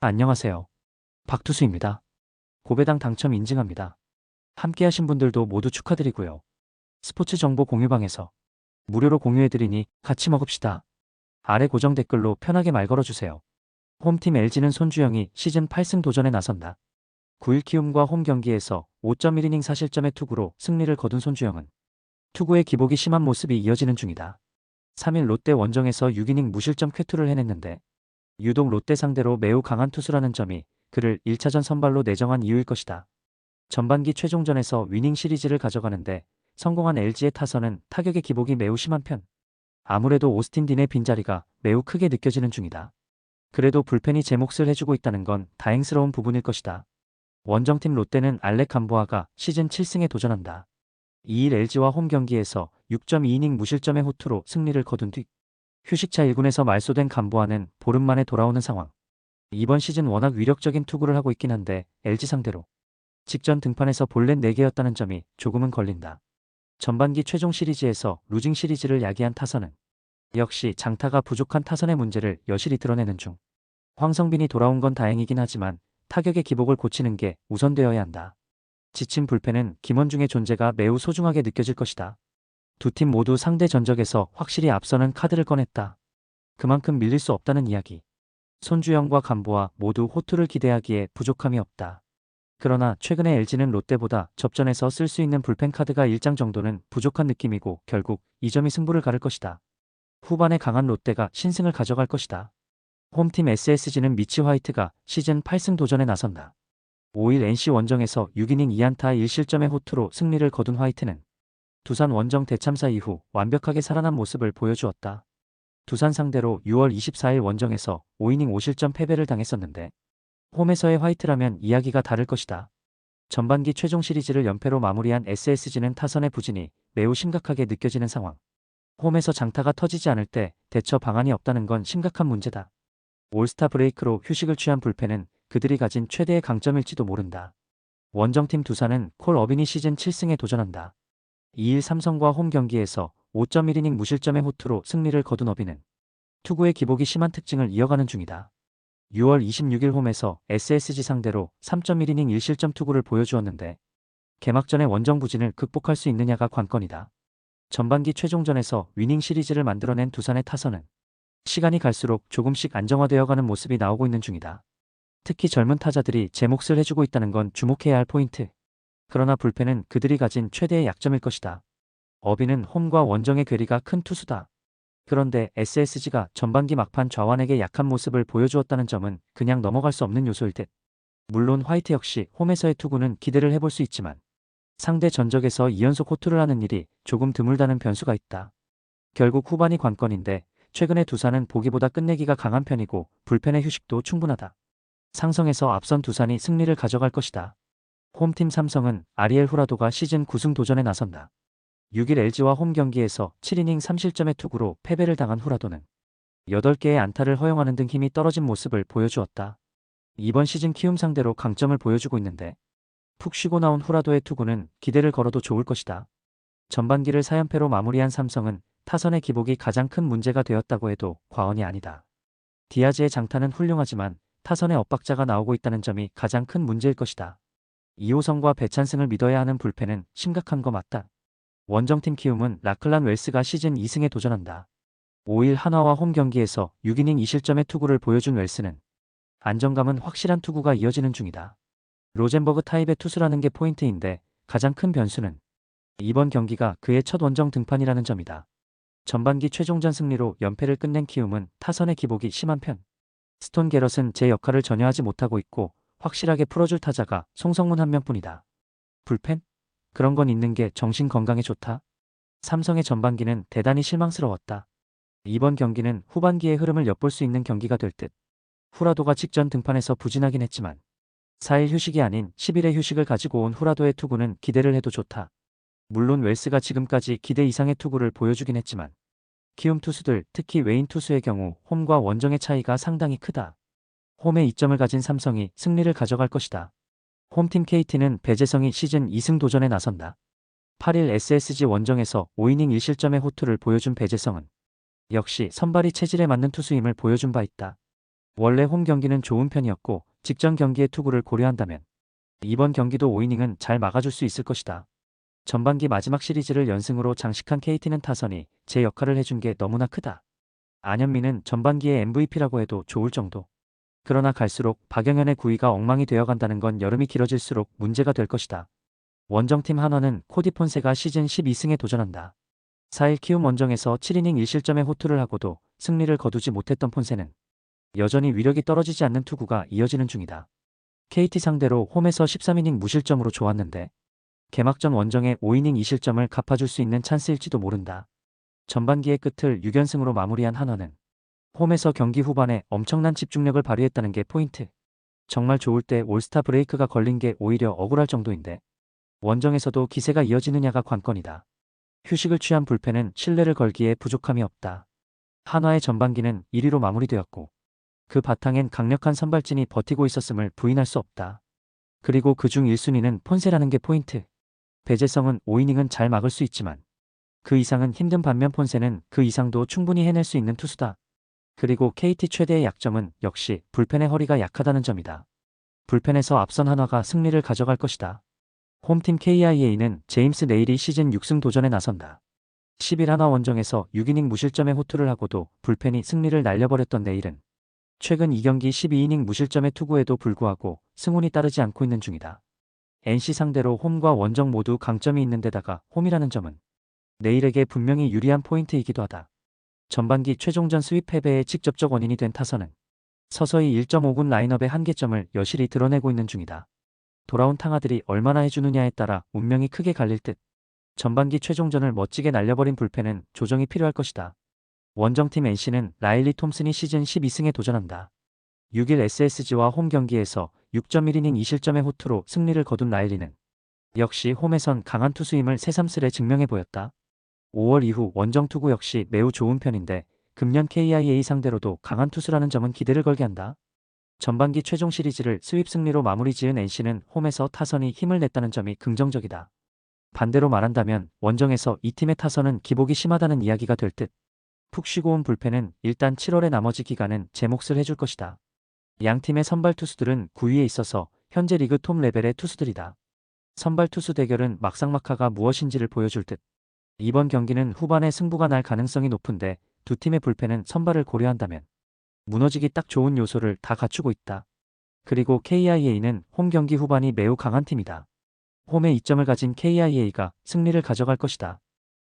안녕하세요. 박투수입니다. 고배당 당첨 인증합니다. 함께하신 분들도 모두 축하드리고요. 스포츠 정보 공유방에서 무료로 공유해드리니 같이 먹읍시다. 아래 고정 댓글로 편하게 말 걸어주세요. 홈팀 LG는 손주영이 시즌 8승 도전에 나선다. 9일 키움과 홈 경기에서 5.1이닝 사실점의 투구로 승리를 거둔 손주영은 투구의 기복이 심한 모습이 이어지는 중이다. 3일 롯데 원정에서 6이닝 무실점 쾌투를 해냈는데 유독 롯데 상대로 매우 강한 투수라는 점이 그를 1차전 선발로 내정한 이유일 것이다. 전반기 최종전에서 위닝 시리즈를 가져가는데 성공한 LG의 타선은 타격의 기복이 매우 심한 편. 아무래도 오스틴 딘의 빈자리가 매우 크게 느껴지는 중이다. 그래도 불펜이 제 몫을 해주고 있다는 건 다행스러운 부분일 것이다. 원정팀 롯데는 알렉 감보아가 시즌 7승에 도전한다. 2일 LG와 홈 경기에서 6.2이닝 무실점의 호투로 승리를 거둔 뒤 휴식차 1군에서 말소된 감보아는 보름 만에 돌아오는 상황. 이번 시즌 워낙 위력적인 투구를 하고 있긴 한데 LG 상대로 직전 등판에서 볼넷 4개였다는 점이 조금은 걸린다. 전반기 최종 시리즈에서 루징 시리즈를 야기한 타선은 역시 장타가 부족한 타선의 문제를 여실히 드러내는 중. 황성빈이 돌아온 건 다행이긴 하지만 타격의 기복을 고치는 게 우선되어야 한다. 지친 불펜은 김원중의 존재가 매우 소중하게 느껴질 것이다. 두 팀 모두 상대 전적에서 확실히 앞서는 카드를 꺼냈다. 그만큼 밀릴 수 없다는 이야기. 손주영과 간보아 모두 호투를 기대하기에 부족함이 없다. 그러나 최근에 LG는 롯데보다 접전에서 쓸 수 있는 불펜 카드가 1장 정도는 부족한 느낌이고 결국 이 점이 승부를 가를 것이다. 후반에 강한 롯데가 신승을 가져갈 것이다. 홈팀 SSG는 미치 화이트가 시즌 8승 도전에 나선다. 5일 NC 원정에서 6이닝 2안타 1실점의 호투로 승리를 거둔 화이트는 두산 원정 대참사 이후 완벽하게 살아난 모습을 보여주었다. 두산 상대로 6월 24일 원정에서 5이닝 5실점 패배를 당했었는데 홈에서의 화이트라면 이야기가 다를 것이다. 전반기 최종 시리즈를 연패로 마무리한 SSG는 타선의 부진이 매우 심각하게 느껴지는 상황. 홈에서 장타가 터지지 않을 때 대처 방안이 없다는 건 심각한 문제다. 올스타 브레이크로 휴식을 취한 불펜은 그들이 가진 최대의 강점일지도 모른다. 원정팀 두산은 콜 어빈이 시즌 7승에 도전한다. 2일 삼성과 홈 경기에서 5.1이닝 무실점의 호투로 승리를 거둔 어빈은 투구의 기복이 심한 특징을 이어가는 중이다. 6월 26일 홈에서 SSG 상대로 3.1이닝 1실점 투구를 보여주었는데 개막전의 원정 부진을 극복할 수 있느냐가 관건이다. 전반기 최종전에서 위닝 시리즈를 만들어낸 두산의 타선은 시간이 갈수록 조금씩 안정화되어가는 모습이 나오고 있는 중이다. 특히 젊은 타자들이 제 몫을 해주고 있다는 건 주목해야 할 포인트. 그러나 불펜은 그들이 가진 최대의 약점일 것이다. 어비는 홈과 원정의 괴리가 큰 투수다. 그런데 SSG가 전반기 막판 좌완에게 약한 모습을 보여주었다는 점은 그냥 넘어갈 수 없는 요소일 듯. 물론 화이트 역시 홈에서의 투구는 기대를 해볼 수 있지만 상대 전적에서 2연속 호투를 하는 일이 조금 드물다는 변수가 있다. 결국 후반이 관건인데 최근에 두산은 보기보다 끝내기가 강한 편이고 불펜의 휴식도 충분하다. 상성에서 앞선 두산이 승리를 가져갈 것이다. 홈팀 삼성은 아리엘 후라도가 시즌 9승 도전에 나선다. 6일 LG와 홈 경기에서 7이닝 3실점의 투구로 패배를 당한 후라도는 8개의 안타를 허용하는 등 힘이 떨어진 모습을 보여주었다. 이번 시즌 키움 상대로 강점을 보여주고 있는데 푹 쉬고 나온 후라도의 투구는 기대를 걸어도 좋을 것이다. 전반기를 4연패로 마무리한 삼성은 타선의 기복이 가장 큰 문제가 되었다고 해도 과언이 아니다. 디아즈의 장타는 훌륭하지만 타선의 엇박자가 나오고 있다는 점이 가장 큰 문제일 것이다. 이호성과 배찬승을 믿어야 하는 불펜은 심각한 거 맞다. 원정팀 키움은 라클란 웰스가 시즌 2승에 도전한다. 5일 한화와 홈 경기에서 6이닝 2실점의 투구를 보여준 웰스는 안정감은 확실한 투구가 이어지는 중이다. 로젠버그 타입의 투수라는 게 포인트인데 가장 큰 변수는 이번 경기가 그의 첫 원정 등판이라는 점이다. 전반기 최종전 승리로 연패를 끝낸 키움은 타선의 기복이 심한 편. 스톤 게럿은 제 역할을 전혀 하지 못하고 있고 확실하게 풀어줄 타자가 송성문 한 명뿐이다. 불펜? 그런 건 있는 게 정신 건강에 좋다. 삼성의 전반기는 대단히 실망스러웠다. 이번 경기는 후반기의 흐름을 엿볼 수 있는 경기가 될 듯. 후라도가 직전 등판에서 부진하긴 했지만 4일 휴식이 아닌 10일의 휴식을 가지고 온 후라도의 투구는 기대를 해도 좋다. 물론 웰스가 지금까지 기대 이상의 투구를 보여주긴 했지만 키움 투수들 특히 외인 투수의 경우 홈과 원정의 차이가 상당히 크다. 홈에 이점을 가진 삼성이 승리를 가져갈 것이다. 홈팀 KT는 배재성이 시즌 2승 도전에 나선다. 8일 SSG 원정에서 5이닝 1실점의 호투를 보여준 배재성은 역시 선발이 체질에 맞는 투수임을 보여준 바 있다. 원래 홈 경기는 좋은 편이었고 직전 경기의 투구를 고려한다면 이번 경기도 5이닝은 잘 막아줄 수 있을 것이다. 전반기 마지막 시리즈를 연승으로 장식한 KT는 타선이 제 역할을 해준 게 너무나 크다. 안현민은 전반기의 MVP라고 해도 좋을 정도. 그러나 갈수록 박영현의 구위가 엉망이 되어간다는 건 여름이 길어질수록 문제가 될 것이다. 원정팀 한화는 코디 폰세가 시즌 12승에 도전한다. 4일 키움 원정에서 7이닝 1실점의 호투를 하고도 승리를 거두지 못했던 폰세는 여전히 위력이 떨어지지 않는 투구가 이어지는 중이다. KT 상대로 홈에서 13이닝 무실점으로 좋았는데 개막전 원정의 5이닝 2실점을 갚아줄 수 있는 찬스일지도 모른다. 전반기의 끝을 6연승으로 마무리한 한화는 홈에서 경기 후반에 엄청난 집중력을 발휘했다는 게 포인트. 정말 좋을 때 올스타 브레이크가 걸린 게 오히려 억울할 정도인데 원정에서도 기세가 이어지느냐가 관건이다. 휴식을 취한 불펜은 신뢰를 걸기에 부족함이 없다. 한화의 전반기는 1위로 마무리되었고 그 바탕엔 강력한 선발진이 버티고 있었음을 부인할 수 없다. 그리고 그중 1순위는 폰세라는 게 포인트. 배재성은 5이닝은 잘 막을 수 있지만 그 이상은 힘든 반면 폰세는 그 이상도 충분히 해낼 수 있는 투수다. 그리고 KT 최대의 약점은 역시 불펜의 허리가 약하다는 점이다. 불펜에서 앞선 한화가 승리를 가져갈 것이다. 홈팀 KIA는 제임스 네일이 시즌 6승 도전에 나선다. 10일 한화 원정에서 6이닝 무실점의 호투를 하고도 불펜이 승리를 날려버렸던 네일은 최근 2경기 12이닝 무실점의 투구에도 불구하고 승운이 따르지 않고 있는 중이다. NC 상대로 홈과 원정 모두 강점이 있는 데다가 홈이라는 점은 내일에게 분명히 유리한 포인트이기도 하다. 전반기 최종전 스윕 패배의 직접적 원인이 된 타선은 서서히 1.5군 라인업의 한계점을 여실히 드러내고 있는 중이다. 돌아온 탕아들이 얼마나 해주느냐에 따라 운명이 크게 갈릴 듯 전반기 최종전을 멋지게 날려버린 불펜은 조정이 필요할 것이다. 원정팀 NC는 라일리 톰슨이 시즌 12승에 도전한다. 6일 SSG와 홈 경기에서 6.1이닝 2실점의 호투로 승리를 거둔 라일리는 역시 홈에선 강한 투수임을 새삼스레 증명해 보였다. 5월 이후 원정 투구 역시 매우 좋은 편인데 금년 KIA 상대로도 강한 투수라는 점은 기대를 걸게 한다. 전반기 최종 시리즈를 스윕 승리로 마무리 지은 NC는 홈에서 타선이 힘을 냈다는 점이 긍정적이다. 반대로 말한다면 원정에서 이 팀의 타선은 기복이 심하다는 이야기가 될 듯. 푹 쉬고 온 불펜은 일단 7월의 나머지 기간은 제 몫을 해줄 것이다. 양 팀의 선발 투수들은 9위에 있어서 현재 리그 톱 레벨의 투수들이다. 선발 투수 대결은 막상막하가 무엇인지를 보여줄 듯. 이번 경기는 후반에 승부가 날 가능성이 높은데 두 팀의 불펜은 선발을 고려한다면 무너지기 딱 좋은 요소를 다 갖추고 있다. 그리고 KIA는 홈 경기 후반이 매우 강한 팀이다. 홈에 이점을 가진 KIA가 승리를 가져갈 것이다.